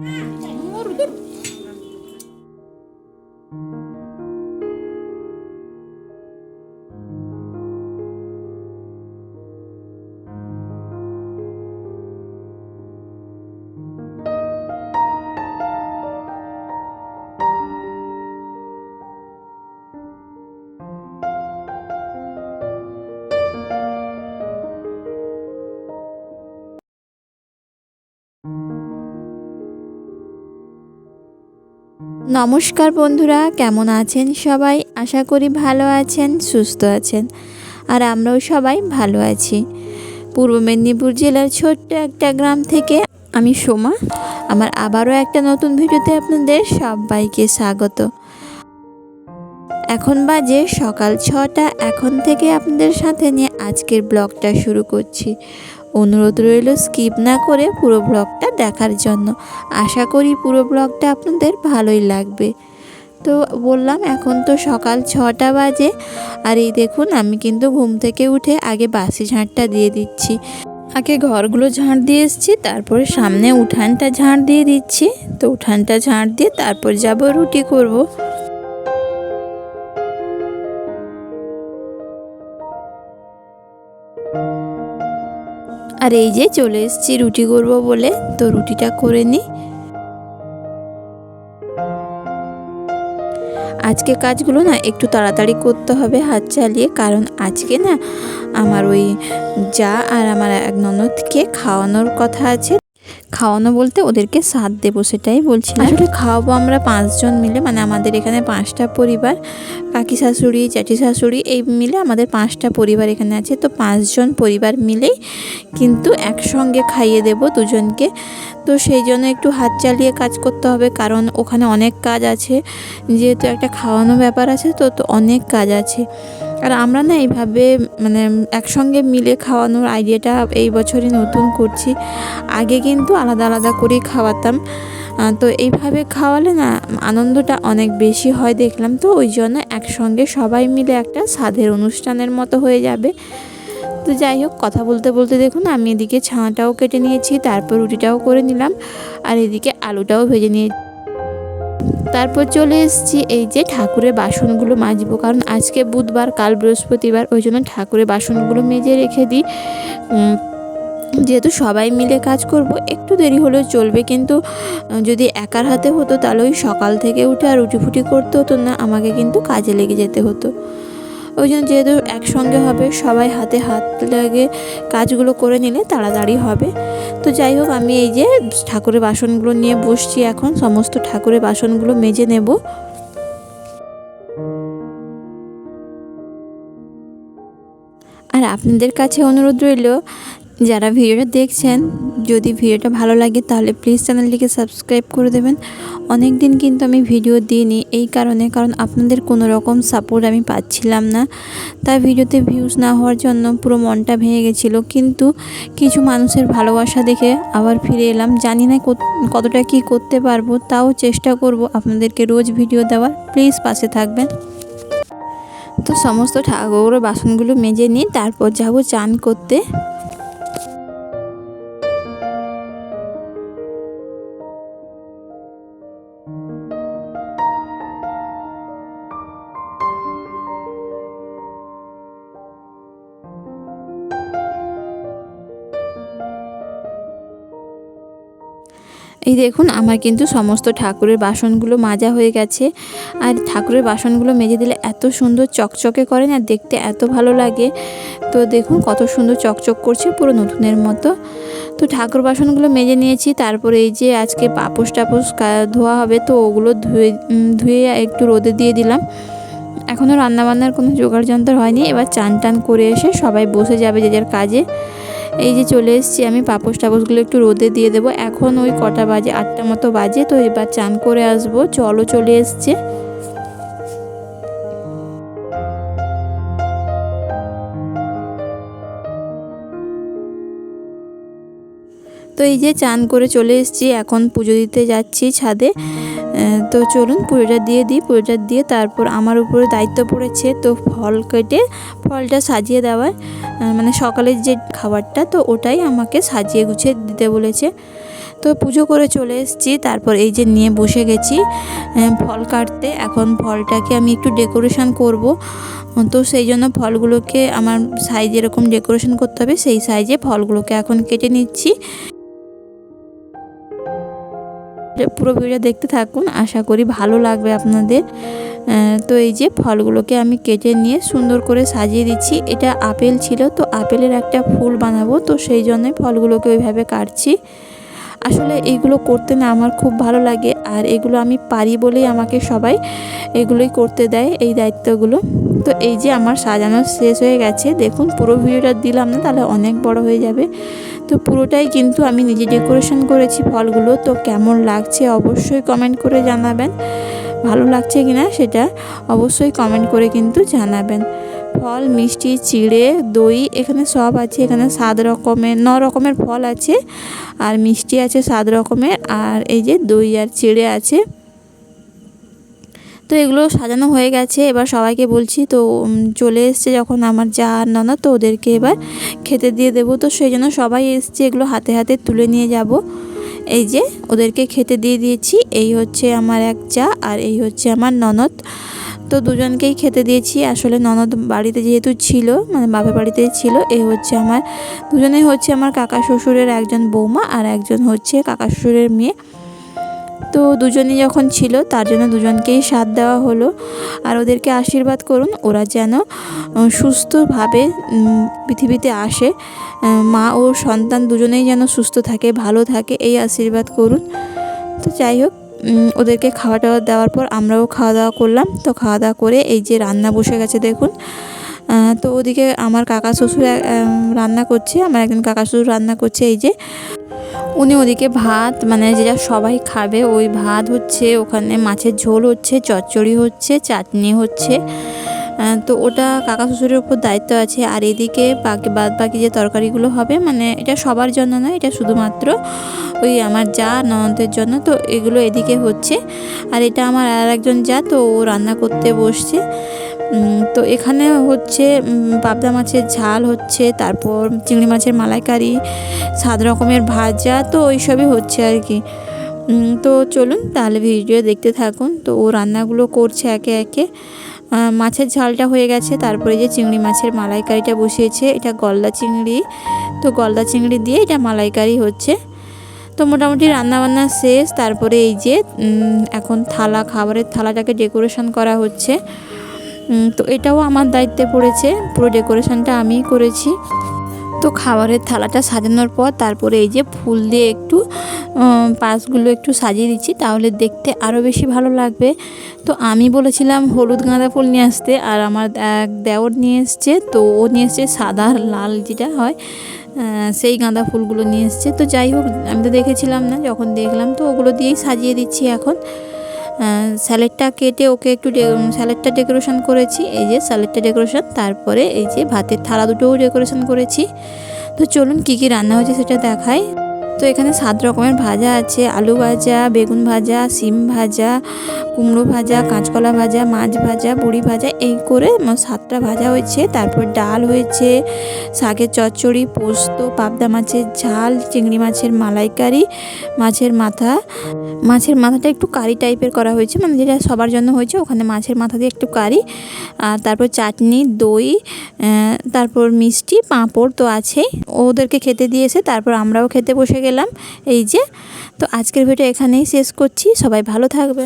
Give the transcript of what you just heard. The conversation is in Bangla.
Thank you. নমস্কার বন্ধুরা, কেমন আছেন সবাই? আশা করি ভালো আছেন, সুস্থ আছেন, আর আমরাও সবাই ভালো আছি। পূর্ব মেদিনীপুর জেলার ছোট্ট একটা গ্রাম থেকে আমি সোমা। আমার আবারও একটা নতুন ভিডিওতে আপনাদের সবাইকে স্বাগত। এখন বাজে সকাল ছটা, এখন থেকে আপনাদের সাথে নিয়ে আজকের ব্লগটা শুরু করছি। অনুরোধ রইল স্কিপ না করে পুরো ব্লগটা দেখার জন্য। আশা করি পুরো ব্লগটা আপনাদের ভালোই লাগবে। তো বললাম, এখন তো সকাল ছটা বাজে। আর এই দেখুন, আমি কিন্তু ঘুম থেকে উঠে আগে বাসি ঝাঁটটা দিয়ে দিচ্ছি। আগে ঘরগুলো ঝাঁট দিয়ে এসেছি, তারপরে সামনে উঠানটা ঝাঁট দিয়ে দিচ্ছি। তো উঠানটা ঝাঁট দিয়ে তারপর যাব রুটি করব। আর এই যে চলে এসেছি রুটি করব বলে, তো রুটিটা করে নিই। আজকে কাজগুলো না একটু তাড়াতাড়ি করতে হবে হাত চালিয়ে, কারণ আজকে না আমার ওই যা আর আমার এক ননদকে খাওয়ানোর কথা আছে। খাওয়ানো বলতে ওদেরকে সাথ দেবো সেটাই বলছি আসলে খাওয়াবো আমরা পাঁচজন মিলে মানে আমাদের এখানে পাঁচটা পরিবার কাকি শাশুড়ি জ্যাঠি শাশুড়ি এই মিলে আমাদের পাঁচটা পরিবার এখানে আছে। তো পাঁচজন পরিবার মিলেই কিন্তু একসঙ্গে খাইয়ে দেব দুজনকে। তো সেই জন্য একটু হাত চালিয়ে কাজ করতে হবে কারণ ওখানে অনেক কাজ আছে। যেহেতু একটা খাওয়ানো ব্যাপার আছে তো তো অনেক কাজ আছে। আর আমরা না এইভাবে মানে একসঙ্গে মিলে খাওয়ানোর আইডিয়াটা এই বছরই নতুন করছি। আগে কিন্তু আলাদা আলাদা করেই খাওয়াতাম। তো এইভাবে খাওয়ালে না আনন্দটা অনেক বেশি হয় দেখলাম। তো ওই জন্য একসঙ্গে সবাই মিলে একটা স্বাদের অনুষ্ঠানের মতো হয়ে যাবে। তো যাই হোক, কথা বলতে বলতে দেখুন আমি এদিকে ছানাটাও কেটে নিয়েছি, তারপর রুটিটাও করে নিলাম। আর এদিকে আলুটাও ভেজে নিয়ে তারপর চলে এসেছি এই যে ঠাকুরের বাসনগুলো মাজবো, কারণ আজকে বুধবার, কাল বৃহস্পতিবার, ওই জন্য ঠাকুরের বাসনগুলো মেজে রেখে দিই। যেহেতু সবাই মিলে কাজ করব, একটু দেরি হলেও চলবে, কিন্তু যদি একার হাতে হতো তাহলে ওই সকাল থেকে উঠে আর উঠি ফুটি করতে হতো না, আমাকে কিন্তু কাজে লেগে যেতে হতো। ওই জন্য যেহেতু একসঙ্গে হবে, সবাই হাতে হাত লাগে কাজগুলো করে নিলে তাড়াতাড়ি হবে। তো যাই হোক, আমি এই যে ঠাকুরের বাসনগুলো নিয়ে বসছি এখন, সমস্ত ঠাকুরের বাসনগুলো মেজে নেব। আর আপনাদের কাছে অনুরোধ রইল যারা ভিডিওটা দেখছেন, যদি ভিডিওটা ভালো লাগে তাহলে প্লিজ চ্যানেলটিকে সাবস্ক্রাইব করে দেবেন। অনেক দিন কিন্তু আমি ভিডিও দিইনি, এই কারণে, কারণ আপনাদের কোনো রকম সাপোর্ট আমি পাচ্ছিলাম না। তাই ভিডিওতে ভিউজ না হওয়ার জন্য পুরো মনটা ভেঙে গেছিল। কিন্তু কিছু মানুষের ভালোবাসা দেখে আবার ফিরে এলাম। জানি না কতটা কি করতে পারব, তাও চেষ্টা করব আপনাদেরকে রোজ ভিডিও দেওয়ার। প্লিজ পাশে থাকবেন। তো সমস্ত ঠাকুর বাসনগুলো মেজে নিই তারপর যাব চান করতে। এই দেখুন, আমার কিন্তু সমস্ত ঠাকুরের বাসনগুলো মাজা হয়ে গেছে। আর ঠাকুরের বাসনগুলো মেজে দিলে এত সুন্দর চকচকে করে না, দেখতে এত ভালো লাগে। তো দেখুন, কত সুন্দর চকচক করছে পুরো নতুনের মতো। তো ঠাকুর বাসনগুলো মেজে নিয়েছি, তারপরে এই যে আজকে পাপোশ টাপোস ধোয়া হবে, তো ওগুলো ধুয়ে ধুয়ে একটু রোদে দিয়ে দিলাম। এখনও রান্নাবান্নার কোনো জোগাড় যন্ত্র হয়নি, এবার চান টান করে এসে সবাই বসে যাবে যে যার কাজে। এই যে চলে এসেছি আমি, পাপোশ টাপোসগুলো একটু রোদে দিয়ে দেবো। এখন ওই কটা বাজে, আটটা মতো বাজে, তো এবার চান করে আসব। চলো চলে এসছে। তো এই যে চান করে চলে এসেছি, এখন পুজো দিতে যাচ্ছি ছাদে। তো চলুন পুজোটা দিয়ে দিই, পুজোটা দিয়ে তারপর আমার উপরে দায়িত্ব পড়েছে, তো ফল কেটে ফলটা সাজিয়ে দেওয়ার। মানে সকালের যে খাবারটা, তো ওটাই আমাকে সাজিয়ে গুছিয়ে দিতে বলেছে। তো পুজো করে চলে এসেছি, তারপর এই যে নিয়ে বসে গেছি। ফল কাটতে, এখন ফলটাকে আমি একটু ডেকোরেশন করব। তো সেই জন্য ফলগুলোকে আমার সাইজ এরকম ডেকোরেশন করতে হবে, সেই সাইজে ফলগুলোকে এখন কেটে নিচ্ছি। পুরো ভিডিও দেখতে থাকুন। আশা করি ভালো লাগবে আপনাদের। তো এই যে ফলগুলোকে আমি কেটে নিয়ে সুন্দর করে সাজিয়ে দিচ্ছি। এটা আপেল ছিল, তো আপেলের একটা ফুল বানাবো, তো সেই জন্যই ফলগুলোকে ওইভাবে কাটছি। আসলে এইগুলো করতে না আমার খুব ভালো লাগে, আর এগুলো আমি পারি বলেই আমাকে সবাই এগুলোই করতে দেয়, এই দায়িত্বগুলো। তো এই যে আমার সাজানো শেষ হয়ে গেছে, দেখুন পুরো ভিডিওটা দিলাম না, তাহলে অনেক বড় হয়ে যাবে। তো পুরোটাই কিন্তু আমি নিজে ডেকোরেশন করেছি ফলগুলো, তো কেমন লাগছে অবশ্যই কমেন্ট করে জানাবেন। ভালো লাগছে কি না সেটা অবশ্যই কমেন্ট করে কিন্তু জানাবেন। ফল, মিষ্টি, চিড়ে, দই, এখানে সব আছে, এখানে সাত রকমের, ন রকমের ফল আছে, আর মিষ্টি আছে সাত রকমের, আর এই যে দই আর চিড়ে আছে। তো এগুলো সাজানো হয়ে গেছে। এবার সবাইকে বলছি, তো চলে এসছে যখন আমার যা আর ননদ তো ওদেরকে এবার খেতে দিয়ে দেবো। তো সেই জন্য সবাই এসছে, এগুলো হাতে হাতে তুলে নিয়ে যাব। এই যে, ওদেরকে খেতে দিয়ে দিয়েছি। এই হচ্ছে আমার এক চা আর এই হচ্ছে আমার ননদ। তো দুজনকেই খেতে দিয়েছি। আসলে ননদ বাড়িতে যেহেতু ছিল মানে বাপের বাড়িতে ছিল এই হচ্ছে আমার, দুজনেই হচ্ছে আমার কাকা শ্বশুরের একজন বৌমা আর একজন হচ্ছে কাকা শ্বশুরের মেয়ে। তো দুজনে যখন ছিল, তার জন্য দুজনকেই সাথ দেওয়া হলো। আর ওদেরকে আশীর্বাদ করুন, ওরা যেন সুস্থভাবে পৃথিবীতে আসে। মা ও সন্তান দুজনেই যেন সুস্থ থাকে, ভালো থাকে, এই আশীর্বাদ করুন। তো যাই হোক ওদেরকে খাওয়া টাওয়া দেওয়ার পর আমরাও খাওয়া দাওয়া করলাম। তো খাওয়া দাওয়া করে এই যে রান্না বসে গেছে, দেখুন। তো ওদিকে আমার কাকা শ্বশুর রান্না করছে, আমার একজন কাকা শ্বশুর রান্না করছে, এই যে। উনি ওদিকে ভাত মানে যেটা সবাই খাবে, ওই ভাত হচ্ছে, ওখানে মাছের ঝোল হচ্ছে, চচ্চড়ি হচ্ছে, চাটনি হচ্ছে। তো ওটা কাকা শ্বশুরের উপর দায়িত্ব আছে, আর এদিকে বাকি, বাদ বাকি যে তরকারিগুলো হবে মানে এটা সবার জন্য নয়, এটা শুধুমাত্র ওই আমার যা ননদের জন্য, তো এগুলো এদিকে হচ্ছে। আর এটা আমার আর একজন যা, তো ও রান্না করতে বসছে। তো এখানে হচ্ছে পাবদা মাছের ঝাল হচ্ছে, তারপর চিংড়ি মাছের মালাইকারি, সাত রকমের ভাজা, তো ওইসবই হচ্ছে আর কি। তো চলুন তাহলে ভিডিও দেখতে থাকুন। তো ও রান্নাগুলো করছে একে একে। মাছের ঝালটা হয়ে গেছে, তারপরে যে চিংড়ি মাছের মালাইকারিটা বসিয়েছে, এটা গলদা চিংড়ি। তো গলদা চিংড়ি দিয়ে এটা মালাইকারি হচ্ছে। তো মোটামুটি রান্নাবান্না শেষ, তারপরে এই যে এখন থালা, খাবারের থালাটাকে ডেকোরেশন করা হচ্ছে। তো এটাও আমার দায়িত্বে পড়েছে। পুরো ডেকোরেশনটা আমিই করেছি। তো খাবারের থালাটা সাজানোর পর তারপরে এই যে ফুল দিয়ে একটু পাশগুলো একটু সাজিয়ে দিচ্ছি, তাহলে দেখতে আরও বেশি ভালো লাগবে। তো আমি বলেছিলাম হলুদ গাঁদা ফুল নিয়ে আসতে, আর আমার এক দেওর নিয়ে এসছে, তো ও নিয়ে এসছে সাদা লাল যেটা হয় সেই গাঁদা ফুলগুলো নিয়ে এসছে। তো যাই হোক, আমি তো দেখেছিলাম না, যখন দেখলাম তো ওগুলো দিয়েই সাজিয়ে দিচ্ছি এখন। স্যালেডটা কেটে ওকে একটু স্যালাডটা ডেকোরেশন করেছি। এই যে স্যালাডটা ডেকোরেশন, তারপরে এই যে ভাতের থালা দুটোও ডেকোরেশন করেছি। তো চলুন কী কী রান্না হয়েছে সেটা দেখাই। তো এখানে সাত রকমের ভাজা আছে, আলু ভাজা, বেগুন ভাজা, সিম ভাজা, কুমড়ো ভাজা, কাঁচকলা ভাজা, মাছ ভাজা বড়ি ভাজা, এই করে সাতটা ভাজা হয়েছে। তারপর ডাল হয়েছে, শাকের চচ্চড়ি, পোস্ত, পাবদা মাছের ঝাল, চিংড়ি মাছের মালাইকারি, মাছের মাথা। মাছের মাথাটা একটু কারি টাইপের করা হয়েছে মানে যেটা সবার জন্য হয়েছে, ওখানে মাছের মাথা দিয়ে একটু কারি। আর তারপর চাটনি, দই তারপর মিষ্টি, পাঁপড় তো আছেই। ওদেরকে খেতে দিয়েছে তারপর আমরাও খেতে বসে গেলাম এই যে। তো আজকের ভিডিও এখানেই শেষ করছি সবাই ভালো থাকবে